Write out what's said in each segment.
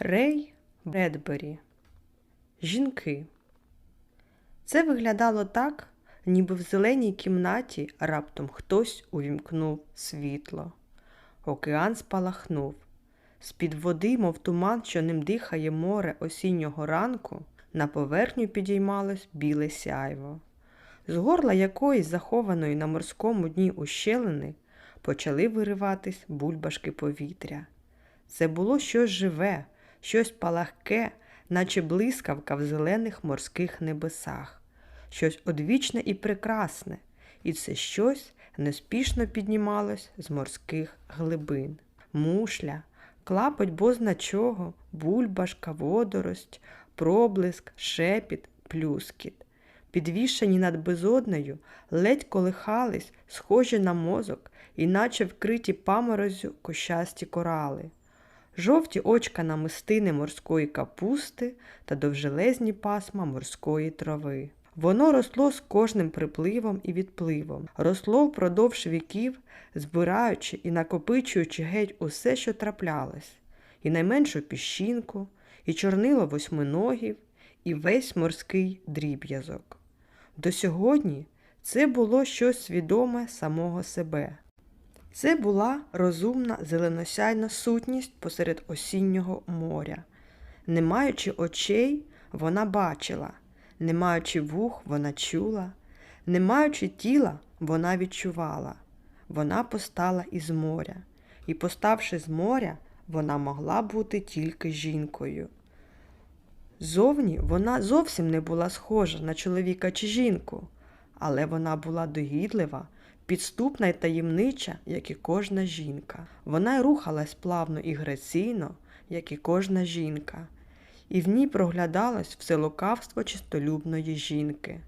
Рей Бредбері. Жінки. Це виглядало так, ніби в зеленій кімнаті раптом хтось увімкнув світло. Океан спалахнув. З-під води, мов туман, що ним дихає море осіннього ранку, на поверхню підіймалось біле сяйво. З горла якоїсь захованої на морському дні ущелини почали вириватись бульбашки повітря. Це було щось живе, щось палахке, наче блискавка в зелених морських небесах, щось одвічне і прекрасне, і це щось неспішно піднімалось з морських глибин. Мушля, клапоть бозна чого, бульбашка, водорость, проблиск, шепіт, плюскіт. Підвішені над безоднею, ледь колихались, схожі на мозок, іначе вкриті паморозю кощасті корали жовті очка намистини морської капусти та довжелезні пасма морської трави. Воно росло з кожним припливом і відпливом, росло впродовж віків, збираючи і накопичуючи геть усе, що траплялось, і найменшу піщинку, і чорнило восьминогів, і весь морський дріб'язок. До сьогодні це було щось свідоме самого себе. Це була розумна зеленосяйна сутність посеред осіннього моря. Не маючи очей, вона бачила, не маючи вух, вона чула, не маючи тіла, вона відчувала. Вона постала із моря, і, поставши з моря, вона могла бути тільки жінкою. Зовні вона зовсім не була схожа на чоловіка чи жінку, але вона була догідлива підступна й таємнича, як і кожна жінка. Вона рухалась плавно і граційно, як і кожна жінка, і в ній проглядалось все лукавство чистолюбної жінки.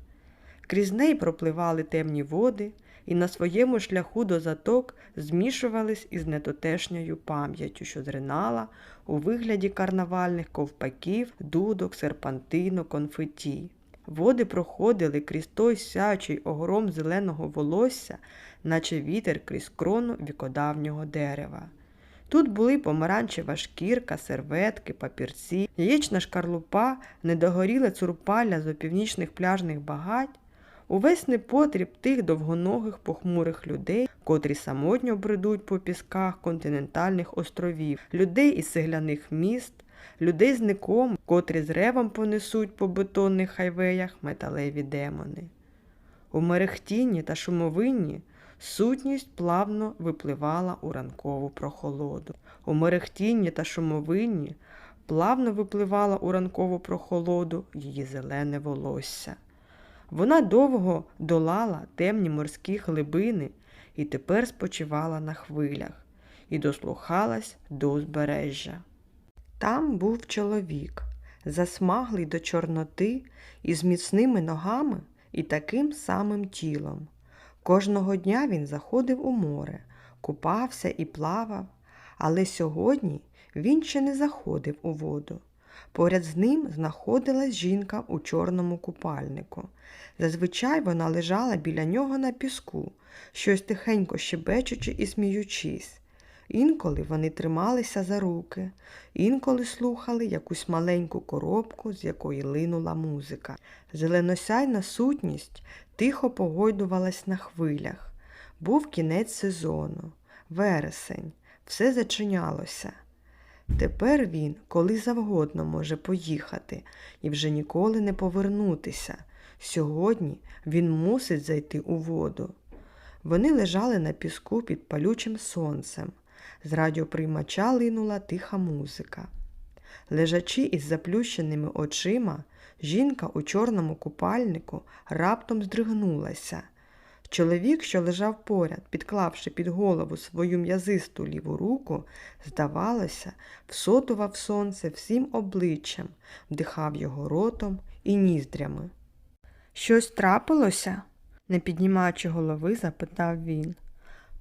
Крізь неї пропливали темні води, і на своєму шляху до заток змішувались із нетотешньою пам'яттю, що зринала у вигляді карнавальних ковпаків, дудок, серпантину, конфеті. Води проходили крізь той сячий огром зеленого волосся, наче вітер крізь крону вікодавнього дерева. Тут були помаранчева шкірка, серветки, папірці, яєчна шкарлупа, недогоріле цурпалля з опівнічних пляжних багать, увесь непотріб тих довгоногих похмурих людей, котрі самотньо бредуть по пісках континентальних островів, людей із цегляних міст, людей з ником, котрі з ревом понесуть по бетонних хайвеях металеві демони. У мерехтінні та шумовинні сутність плавно випливала у ранкову прохолоду. У мерехтінні та шумовинні плавно випливала у ранкову прохолоду її зелене волосся. Вона довго долала темні морські глибини і тепер спочивала на хвилях і дослухалась до узбережжя. Там був чоловік, засмаглий до чорноти із міцними ногами і таким самим тілом. Кожного дня він заходив у море, купався і плавав, але сьогодні він ще не заходив у воду. Поряд з ним знаходилась жінка у чорному купальнику. Зазвичай вона лежала біля нього на піску, щось тихенько щебечучи і сміючись. Інколи вони трималися за руки, інколи слухали якусь маленьку коробку, з якої линула музика. Зеленосяйна сутність тихо погойдувалась на хвилях. Був кінець сезону, вересень, все зачинялося. Тепер він коли завгодно може поїхати і вже ніколи не повернутися. Сьогодні він мусить зайти у воду. Вони лежали на піску під палючим сонцем. З радіоприймача линула тиха музика. Лежачи із заплющеними очима, жінка у чорному купальнику раптом здригнулася. Чоловік, що лежав поряд, підклавши під голову свою м'язисту ліву руку, здавалося, всотував сонце всім обличчям, вдихав його ротом і ніздрями. Щось трапилося? не піднімаючи голови, запитав він.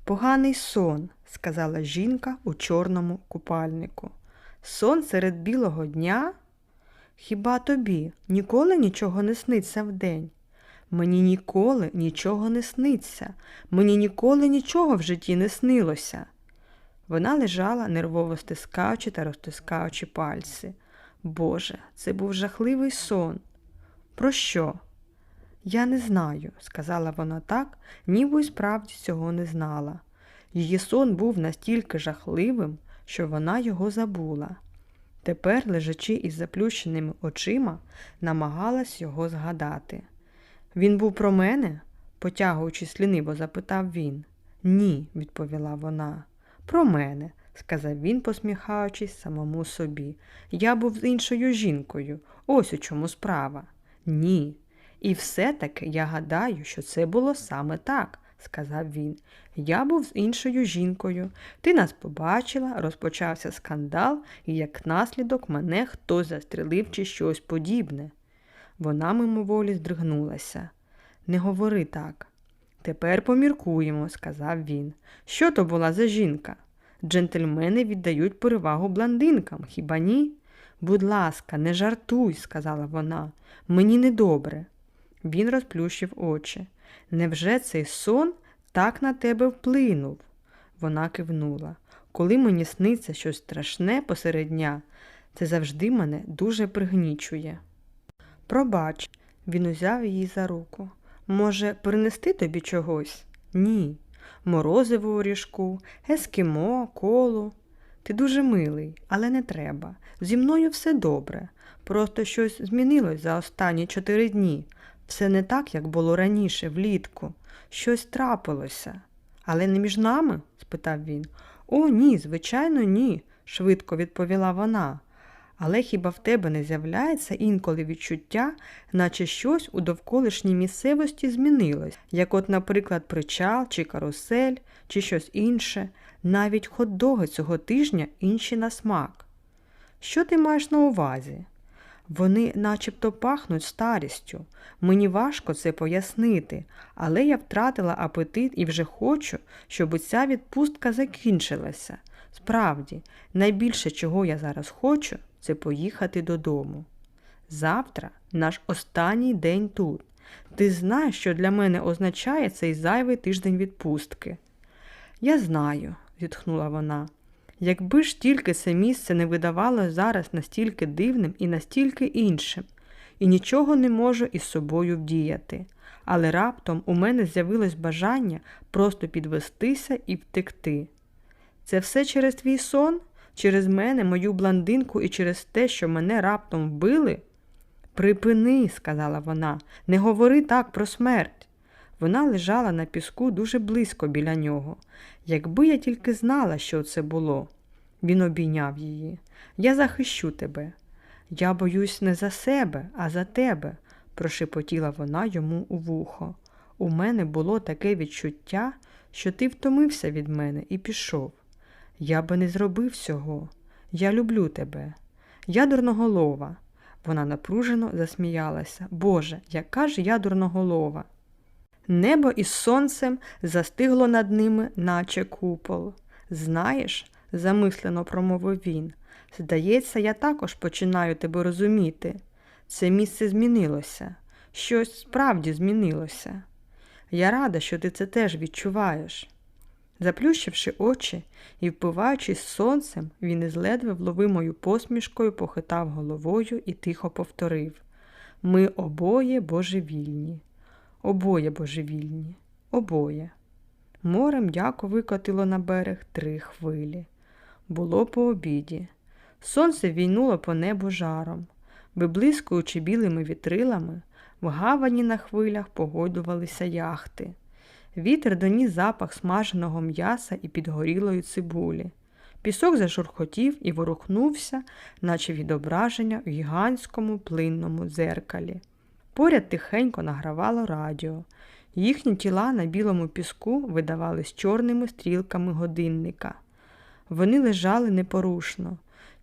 Поганий сон, сказала жінка у чорному купальнику. Сон серед білого дня? Хіба тобі ніколи нічого не сниться вдень? Мені ніколи нічого не сниться, мені ніколи нічого в житті не снилося. Вона лежала, нервово стискаючи та розтискаючи пальці. Боже, це був жахливий сон. Про що? Я не знаю, сказала вона так, ніби й справді цього не знала. Її сон був настільки жахливим, що вона його забула. Тепер, лежачи із заплющеними очима, намагалась його згадати. Він був про мене? потягуючись ліниво, запитав він. Ні, відповіла вона. Про мене, сказав він, посміхаючись самому собі. Я був з іншою жінкою. Ось у чому справа. Ні. І все-таки я гадаю, що це було саме так, сказав він. Я був з іншою жінкою. Ти нас побачила, розпочався скандал, і як наслідок мене хтось застрелив чи щось подібне. Вона мимоволі здригнулася. Не говори так. Тепер поміркуємо, сказав він. Що то була за жінка? Джентльмени віддають перевагу блондинкам, хіба ні? Будь ласка, не жартуй, сказала вона. Мені недобре. Він розплющив очі. Невже цей сон так на тебе вплинув? Вона кивнула. Коли мені сниться щось страшне посеред дня, це завжди мене дуже пригнічує. Пробач, він узяв її за руку. Може, принести тобі чогось? Ні. Морозиво у ріжку, ескімо, колу. Ти дуже милий, але не треба. Зі мною все добре. Просто щось змінилось за останні чотири дні. Все не так, як було раніше, влітку. Щось трапилося. Але не між нами? спитав він. О, ні, звичайно, ні, швидко відповіла вона. Але хіба в тебе не з'являється інколи відчуття, наче щось у довколишній місцевості змінилось, як от, наприклад, причал чи карусель, чи щось інше, навіть хот-доги цього тижня інші на смак. Що ти маєш на увазі? Вони начебто пахнуть старістю. Мені важко це пояснити, але я втратила апетит і вже хочу, щоб ця відпустка закінчилася. Справді, найбільше, чого я зараз хочу, це поїхати додому. Завтра наш останній день тут. Ти знаєш, що для мене означає цей зайвий тиждень відпустки? Я знаю, зітхнула вона. Якби ж тільки це місце не видавалося зараз настільки дивним і настільки іншим, і нічого не можу із собою вдіяти. Але раптом у мене з'явилось бажання просто підвестися і втекти. Це все через твій сон, через мене, мою блондинку і через те, що мене раптом вбили? Припини, сказала вона, не говори так про смерть. Вона лежала на піску дуже близько біля нього. Якби я тільки знала, що це було. Він обійняв її. Я захищу тебе. Я боюсь не за себе, а за тебе, прошепотіла вона йому у вухо. У мене було таке відчуття, що ти втомився від мене і пішов. Я би не зробив цього. Я люблю тебе. Я дурноголова. Вона напружено засміялася. Боже, яка ж я дурноголова. Небо із сонцем застигло над ними, наче купол. Знаєш, замислено промовив він, здається, я також починаю тебе розуміти. Це місце змінилося, щось справді змінилося. Я рада, що ти це теж відчуваєш. Заплющивши очі і впиваючись сонцем, він із ледве вловимою посмішкою похитав головою і тихо повторив Ми обоє божевільні, обоє божевільні, обоє. Море м'яко викотило на берег три хвилі. Було по обіді. Сонце війнуло по небу жаром, виблискуючи білими вітрилами, в гавані на хвилях погодувалися яхти. Вітер доніс запах смаженого м'яса і підгорілої цибулі. Пісок зашурхотів і ворухнувся, наче відображення в гігантському плинному дзеркалі. Поряд тихенько награвало радіо. Їхні тіла на білому піску видавались чорними стрілками годинника. Вони лежали непорушно,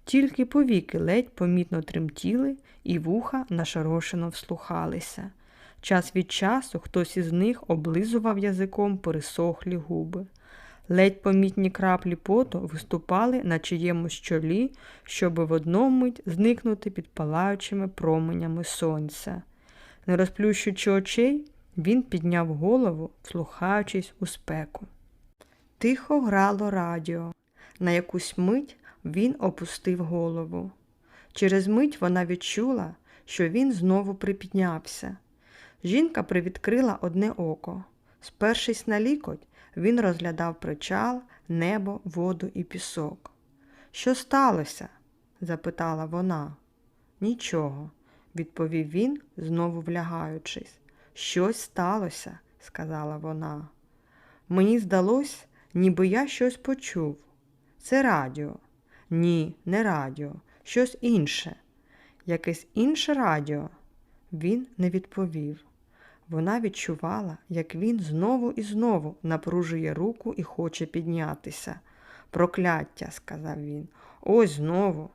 тільки повіки ледь помітно тремтіли і вуха нашорошено вслухалися. Час від часу хтось із них облизував язиком пересохлі губи. Ледь помітні краплі поту виступали на чиємусь чолі, щоби в одну мить зникнути під палаючими променями сонця. Не розплющуючи очей, він підняв голову, вслухаючись у спеку. Тихо грало радіо. На якусь мить він опустив голову. Через мить вона відчула, що він знову припіднявся. Жінка привідкрила одне око. Спершись на лікоть, він розглядав причал, небо, воду і пісок. Що сталося? запитала вона. Нічого, відповів він, знову влягаючись. Щось сталося, сказала вона. Мені здалось, ніби я щось почув. Це радіо. Ні, не радіо, щось інше. Якесь інше радіо. Він не відповів. Вона відчувала, як він знову і знову напружує руку і хоче піднятися. Прокляття, сказав він. Ось знову.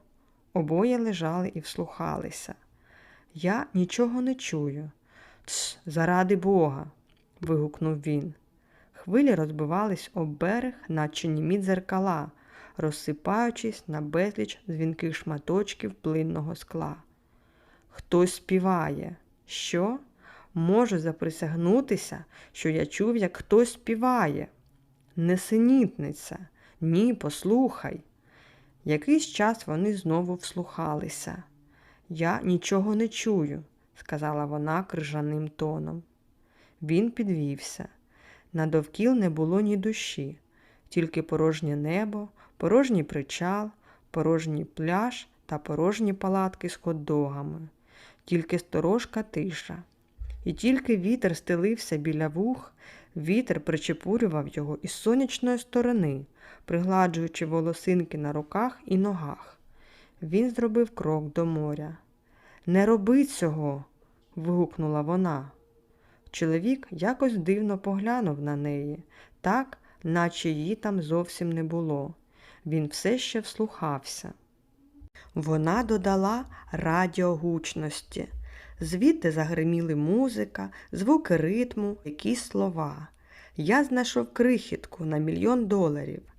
Обоє лежали і вслухалися. Я нічого не чую. Тс, заради Бога. вигукнув він. Хвилі розбивались об берег, наче німі дзеркала, розсипаючись на безліч дзвінких шматочків плинного скла. Хтось співає. Що? Можу заприсягнутися, що я чув, як хтось співає. Несенітниця, ні, послухай. Якийсь час вони знову вслухалися. Я нічого не чую, сказала вона крижаним тоном. Він підвівся. На довкіл не було ні душі, тільки порожнє небо, порожній причал, порожній пляж та порожні палатки з хот-догами, тільки сторожка тиша. І тільки вітер стелився біля вух, вітер причепурював його із сонячної сторони, пригладжуючи волосинки на руках і ногах. Він зробив крок до моря. Не роби цього. вигукнула вона. Чоловік якось дивно поглянув на неї, так, наче її там зовсім не було. Він все ще вслухався. Вона додала радіогучності. Звідти загриміли музика, звуки ритму, якісь слова. Я знайшов крихітку на мільйон доларів.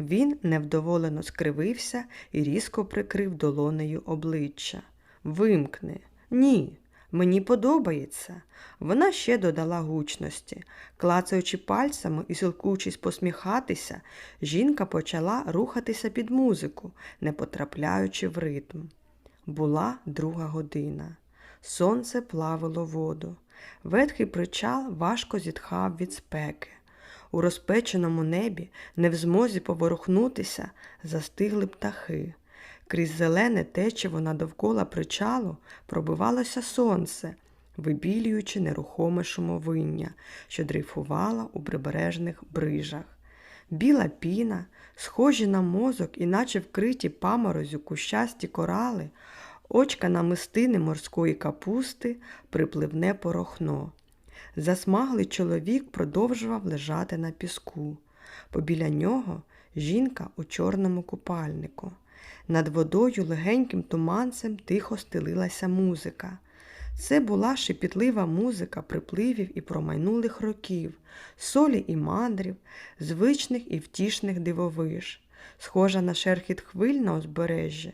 Він невдоволено скривився і різко прикрив долонею обличчя. Вимкни. Ні, мені подобається. Вона ще додала гучності. Клацаючи пальцями і силкуючись посміхатися, жінка почала рухатися під музику, не потрапляючи в ритм. Була друга година. Сонце плавило воду. Ветхий причал важко зітхав від спеки. У розпеченому небі, не в змозі поворухнутися, застигли птахи. Крізь зелене течиво надовкола причалу пробивалося сонце, вибілюючи нерухоме шумовиння, що дрейфувало у прибережних брижах. Біла піна, схожі на мозок, іначе вкриті паморозю кущасті корали, очка намистини морської капусти, припливне порохно. Засмаглий чоловік продовжував лежати на піску. Побіля нього жінка у чорному купальнику. Над водою легеньким туманцем тихо стелилася музика. Це була шепітлива музика припливів і промайнулих років, солі і мандрів, звичних і втішних дивовиж, схожа на шерхіт хвиль на узбережжі,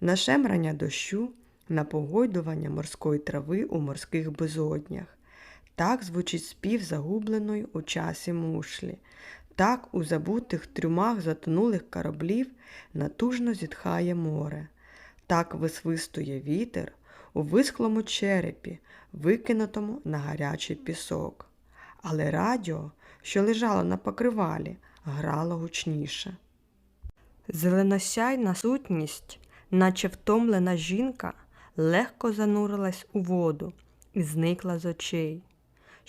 на шемрання дощу, на погойдування морської трави у морських безоднях. Так звучить спів загубленої у часі мушлі. Так у забутих трюмах затонулих кораблів натужно зітхає море. Так висвистує вітер у висхлому черепі, викинутому на гарячий пісок. Але радіо, що лежало на покривалі, грало гучніше. Зеленосяйна сутність, наче втомлена жінка, легко занурилась у воду і зникла з очей.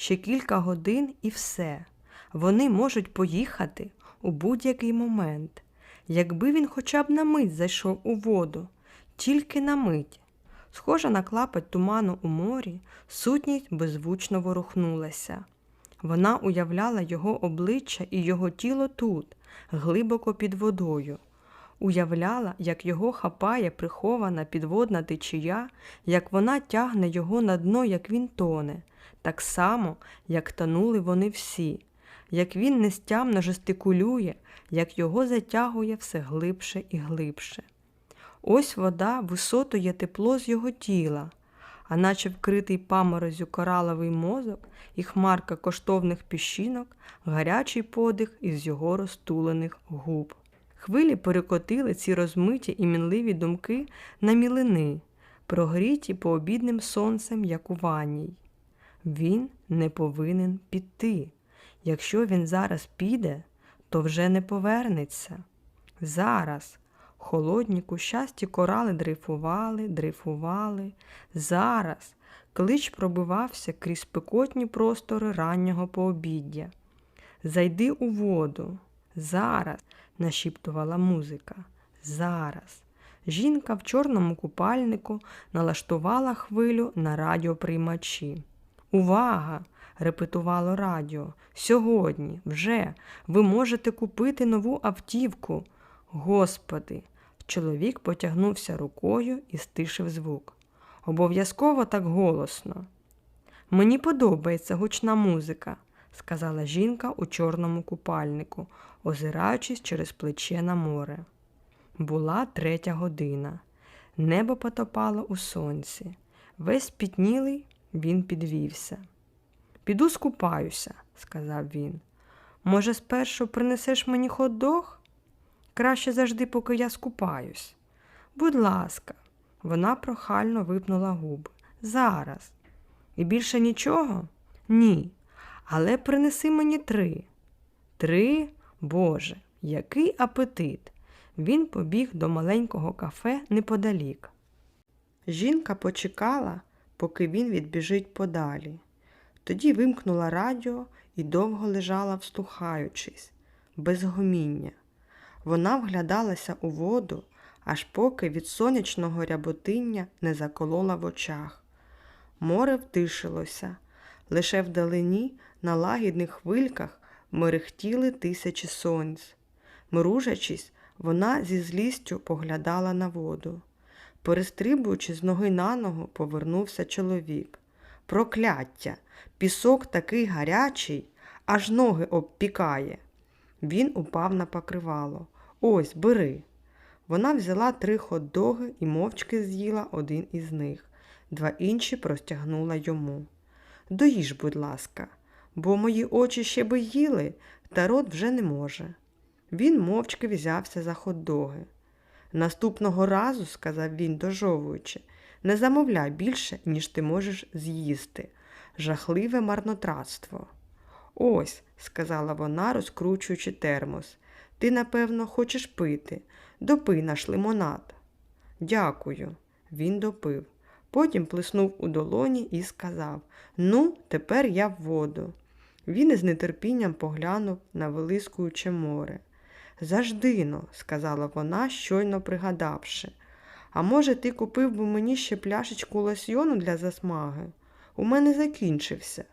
Ще кілька годин і все. Вони можуть поїхати у будь-який момент. Якби він хоча б на мить зайшов у воду, тільки на мить. Схожа на клапоть туману у морі, сутність беззвучно ворухнулася. Вона уявляла його обличчя і його тіло тут, глибоко під водою. Уявляла, як його хапає прихована підводна течія, як вона тягне його на дно, як він тоне, так само, як тонули вони всі, як він нестямно жестикулює, як його затягує все глибше і глибше. Ось вода висотує тепло з його тіла, а наче вкритий паморозю кораловий мозок і хмарка коштовних піщинок, гарячий подих із його розтулених губ. Хвилі перекотили ці розмиті і мінливі думки на мілини, прогріті пообідним сонцем, як у ванній. Він не повинен піти. Якщо він зараз піде, то вже не повернеться. Зараз холодні кущасті корали дрейфували, дрейфували. Зараз клич пробивався крізь спекотні простори раннього пообіддя. Зайди у воду. Зараз, нашіптувала музика. Зараз. Жінка в чорному купальнику налаштувала хвилю на радіоприймачі. Увага! репетувало радіо. Сьогодні, вже, ви можете купити нову автівку. Господи, чоловік потягнувся рукою і стишив звук. Обов'язково так голосно. Мені подобається гучна музика, сказала жінка у чорному купальнику, озираючись через плече на море. Була третя година. Небо потопало у сонці. Весь пітнілий він підвівся. Піду скупаюся, сказав він. Може, спершу принесеш мені хот-дог? Краще завжди, поки я скупаюсь. Будь ласка, вона прохально випнула губи. Зараз. І більше нічого? Ні. Але принеси мені три. Три? Боже, який апетит! Він побіг до маленького кафе неподалік. Жінка почекала, поки він відбіжить подалі. Тоді вимкнула радіо і довго лежала, вслухаючись, без гоміння. Вона вглядалася у воду, аж поки від сонячного ряботиння не заколола в очах. Море втишилося, лише вдалині на лагідних хвильках мерехтіли тисячі сонць. Мружачись, вона зі злістю поглядала на воду. Перестрибуючи з ноги на ногу, повернувся чоловік. Прокляття! Пісок такий гарячий, аж ноги обпікає. Він упав на покривало. Ось, бери. Вона взяла три хот-доги і мовчки з'їла один із них, два інші простягнула йому. Доїж, будь ласка, бо мої очі ще би їли, та рот вже не може. Він мовчки взявся за хот-доги. Наступного разу, сказав він, дожовуючи, не замовляй більше, ніж ти можеш з'їсти. Жахливе марнотратство. Ось, сказала вона, розкручуючи термос. Ти, напевно, хочеш пити. Допий наш лимонад. Дякую. Він допив. Потім плеснув у долоні і сказав Ну, тепер я в воду. Він із нетерпінням поглянув на вилискуюче море. Заждино, сказала вона, щойно пригадавши. А може, ти купив би мені ще пляшечку лосьйону для засмаги? У мене закінчився.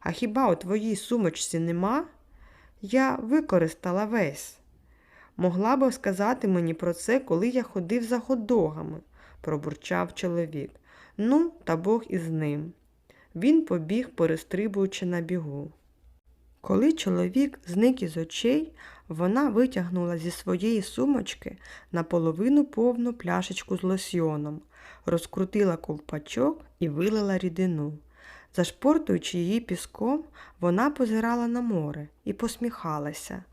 А хіба у твоїй сумочці нема? Я використала весь. Могла б сказати мені про це, коли я ходив за ходогами, пробурчав чоловік. Ну, та Бог із ним. Він побіг, перестрибуючи на бігу. Коли чоловік зник із очей, вона витягнула зі своєї сумочки наполовину повну пляшечку з лосьйоном, розкрутила ковпачок і вилила рідину. Зашпортуючи її піском, вона позирала на море і посміхалася.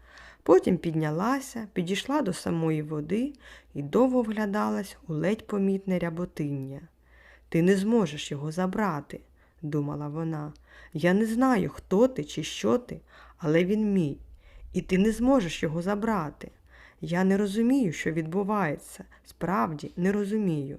Потім піднялася, підійшла до самої води і довго вглядалась у ледь помітне ряботиння. Ти не зможеш його забрати, думала вона. Я не знаю, хто ти чи що ти, але він мій, і ти не зможеш його забрати. Я не розумію, що відбувається, справді не розумію.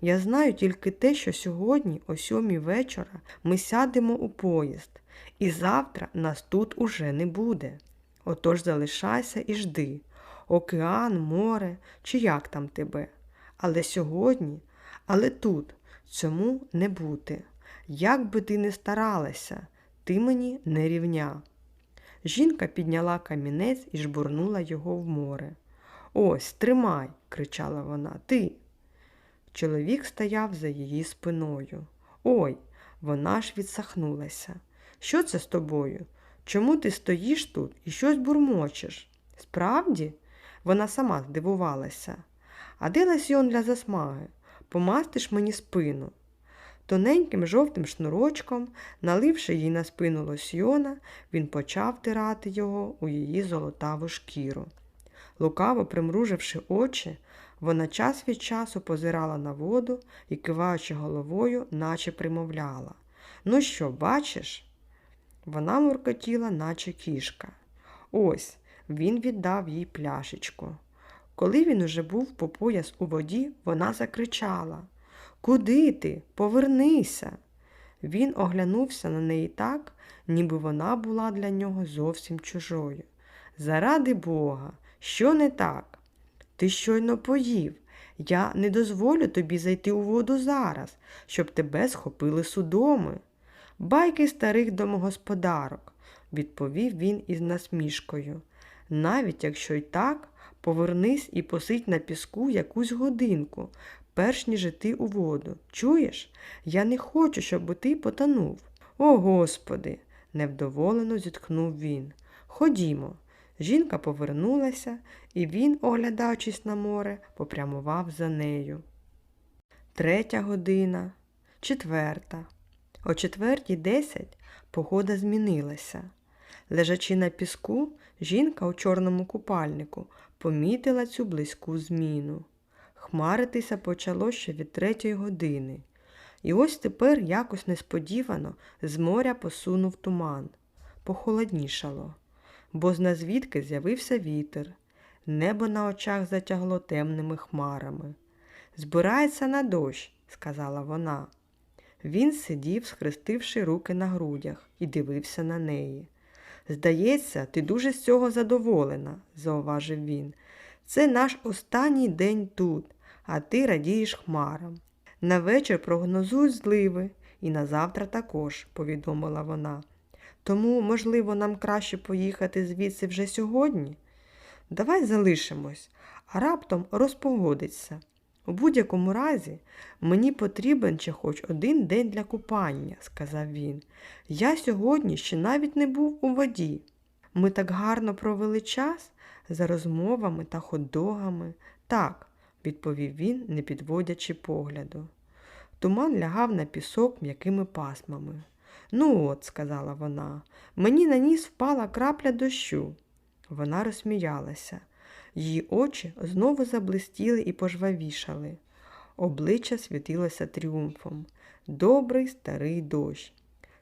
Я знаю тільки те, що сьогодні, о сьомій вечора, ми сядемо у поїзд, і завтра нас тут уже не буде. Отож залишайся і жди океан, море чи як там тебе. Але сьогодні, але тут цьому не бути. Як би ти не старалася, ти мені не рівня. Жінка підняла камінець і жбурнула його в море. Ось, тримай, кричала вона, ти. Чоловік стояв за її спиною. Ой, вона ж відсахнулася. Що це з тобою? Чому ти стоїш тут і щось бурмочеш? Справді? Вона сама здивувалася. А де ласьйон для засмаги? Помастиш мені спину. Тоненьким жовтим шнурочком, наливши їй на спину лосьйона, він почав тирати його у її золотаву шкіру. Лукаво примруживши очі, вона час від часу позирала на воду і, киваючи головою, наче примовляла. Ну що, бачиш? Вона муркотіла, наче кішка. Ось він віддав їй пляшечку. Коли він уже був по пояс у воді, вона закричала Куди ти? Повернися. Він оглянувся на неї так, ніби вона була для нього зовсім чужою. Заради Бога, що не так? Ти щойно поїв. Я не дозволю тобі зайти у воду зараз, щоб тебе схопили судоми. Байки старих домогосподарок, відповів він із насмішкою. Навіть якщо й так, повернись і посидь на піску якусь годинку, перш ніж іти у воду. Чуєш? Я не хочу, щоб ти потонув. О, Господи, невдоволено зітхнув він. Ходімо. Жінка повернулася, і він, оглядаючись на море, попрямував за нею. Третя година, четверта. О четвертій десять погода змінилася. Лежачи на піску, жінка у чорному купальнику помітила цю близьку зміну. Хмаритися почало ще від третьої години. І ось тепер якось несподівано з моря посунув туман. Похолоднішало, бо зназвідки з'явився вітер. Небо на очах затягло темними хмарами. Збирається на дощ, сказала вона. Він сидів, схрестивши руки на грудях, і дивився на неї. Здається, ти дуже з цього задоволена, зауважив він. Це наш останній день тут, а ти радієш хмарам. На вечір прогнозують зливи, і на завтра також, повідомила вона. Тому, можливо, нам краще поїхати звідси вже сьогодні? Давай залишимось, а раптом розпогодиться. У будь-якому разі мені потрібен ще хоч один день для купання, сказав він. Я сьогодні ще навіть не був у воді. Ми так гарно провели час за розмовами та хот-догами. Так, відповів він, не підводячи погляду. Туман лягав на пісок м'якими пасмами. Ну от, сказала вона, мені на ніс впала крапля дощу. Вона розсміялася. Її очі знову заблистіли і пожвавішали. Обличчя світилося тріумфом. Добрий старий дощ.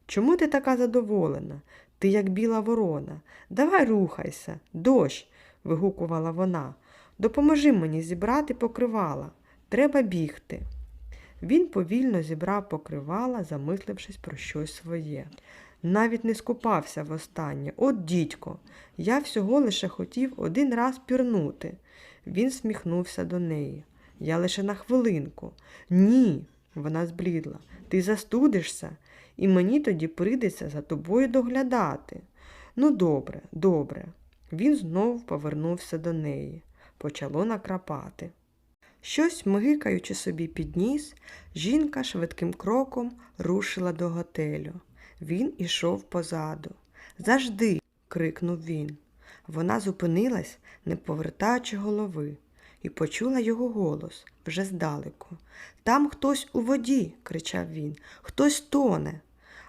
Чому ти така задоволена? Ти як біла ворона. Давай рухайся, дощ, вигукувала вона. Допоможи мені зібрати покривала. Треба бігти. Він повільно зібрав покривала, замислившись про щось своє. Навіть не скупався востаннє. От, дідько, я всього лише хотів один раз пірнути. Він сміхнувся до неї. Я лише на хвилинку. Ні, вона зблідла. Ти застудишся, і мені тоді прийдеться за тобою доглядати. Ну, добре, добре. Він знову повернувся до неї. Почало накрапати. Щось мигикаючи собі під ніс, жінка швидким кроком рушила до готелю. Він ішов позаду. Завжди. крикнув він. Вона зупинилась, не повертаючи голови, і почула його голос вже здалеку. Там хтось у воді, кричав він, хтось тоне.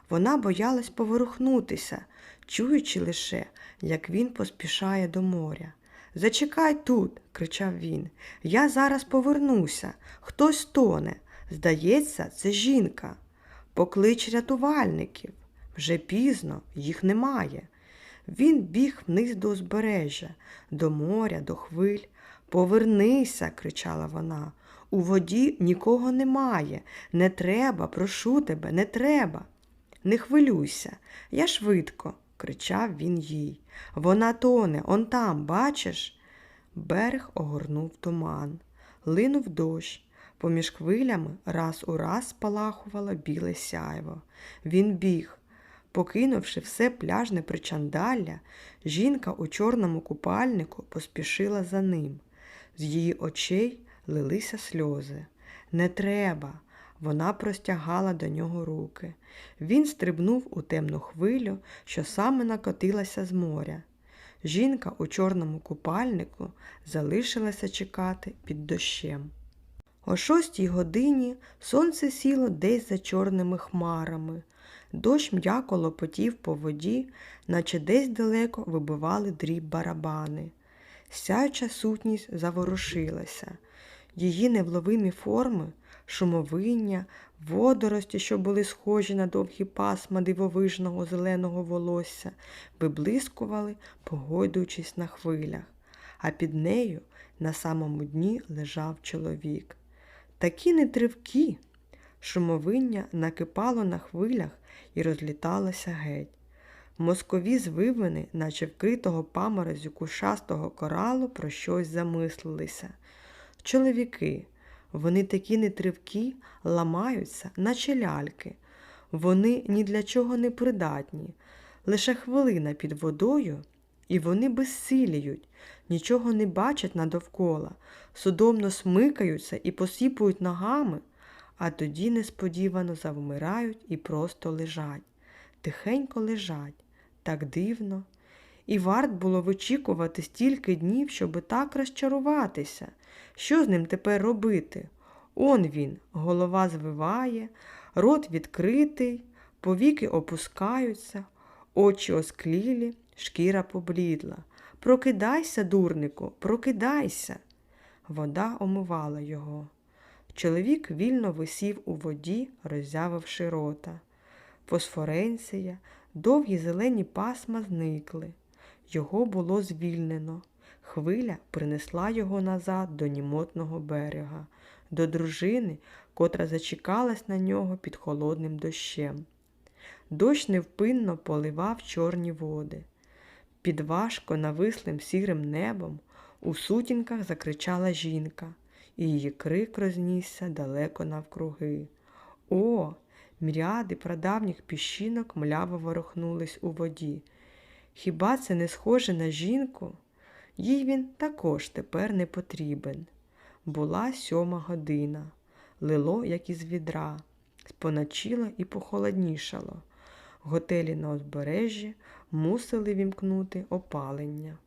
Вона боялась поворухнутися, чуючи лише, як він поспішає до моря. Зачекай тут, кричав він. Я зараз повернуся. Хтось тоне. Здається, це жінка. Поклич рятувальників. Вже пізно, їх немає. Він біг вниз до узбережжя, до моря, до хвиль. Повернися, кричала вона. У воді нікого немає. Не треба, прошу тебе, не треба. Не хвилюйся, я швидко, кричав він їй. Вона тоне, он там, бачиш? Берег огорнув туман, линув дощ. Поміж хвилями раз у раз спалахувало біле сяйво. Він біг. Покинувши все пляжне причандалля, жінка у чорному купальнику поспішила за ним. З її очей лилися сльози. Не треба. Вона простягала до нього руки. Він стрибнув у темну хвилю, що саме накотилася з моря. Жінка у чорному купальнику залишилася чекати під дощем. О шостій годині сонце сіло десь за чорними хмарами. Дощ м'яко лопотів по воді, наче десь далеко вибивали дріб барабани. Сяюча сутність заворушилася. Її невловимі форми, шумовиння, водорості, що були схожі на довгі пасма дивовижного зеленого волосся, виблискували, погойдуючись на хвилях, а під нею на самому дні лежав чоловік. Такі нетривкі. Шумовиння накипало на хвилях і розліталося геть. Москові звивини, наче вкритого паморозю кушастого коралу, про щось замислилися. Чоловіки, вони такі нетривкі, ламаються, наче ляльки. Вони ні для чого не придатні. Лише хвилина під водою, і вони безсиліють, нічого не бачать надовкола, судомно смикаються і посіпують ногами, а тоді несподівано завмирають і просто лежать. Тихенько лежать, так дивно. І варт було вичікувати стільки днів, щоби так розчаруватися. Що з ним тепер робити? Он він, голова звиває, рот відкритий, повіки опускаються, очі осклілі, шкіра поблідла. Прокидайся, дурнику, прокидайся. Вода омивала його. Чоловік вільно висів у воді, роззявивши рота. Фосфоренція, довгі зелені пасма зникли. Його було звільнено. Хвиля принесла його назад до німотного берега, до дружини, котра зачекалась на нього під холодним дощем. Дощ невпинно поливав чорні води. Під важко навислим сірим небом у сутінках закричала жінка, і її крик рознісся далеко навкруги. О, мряди прадавніх піщинок мляво ворухнулись у воді. Хіба це не схоже на жінку? Їй він також тепер не потрібен. Була сьома година, лило, як із відра, споначило і похолоднішало. Готелі на узбережжі мусили вімкнути опалення.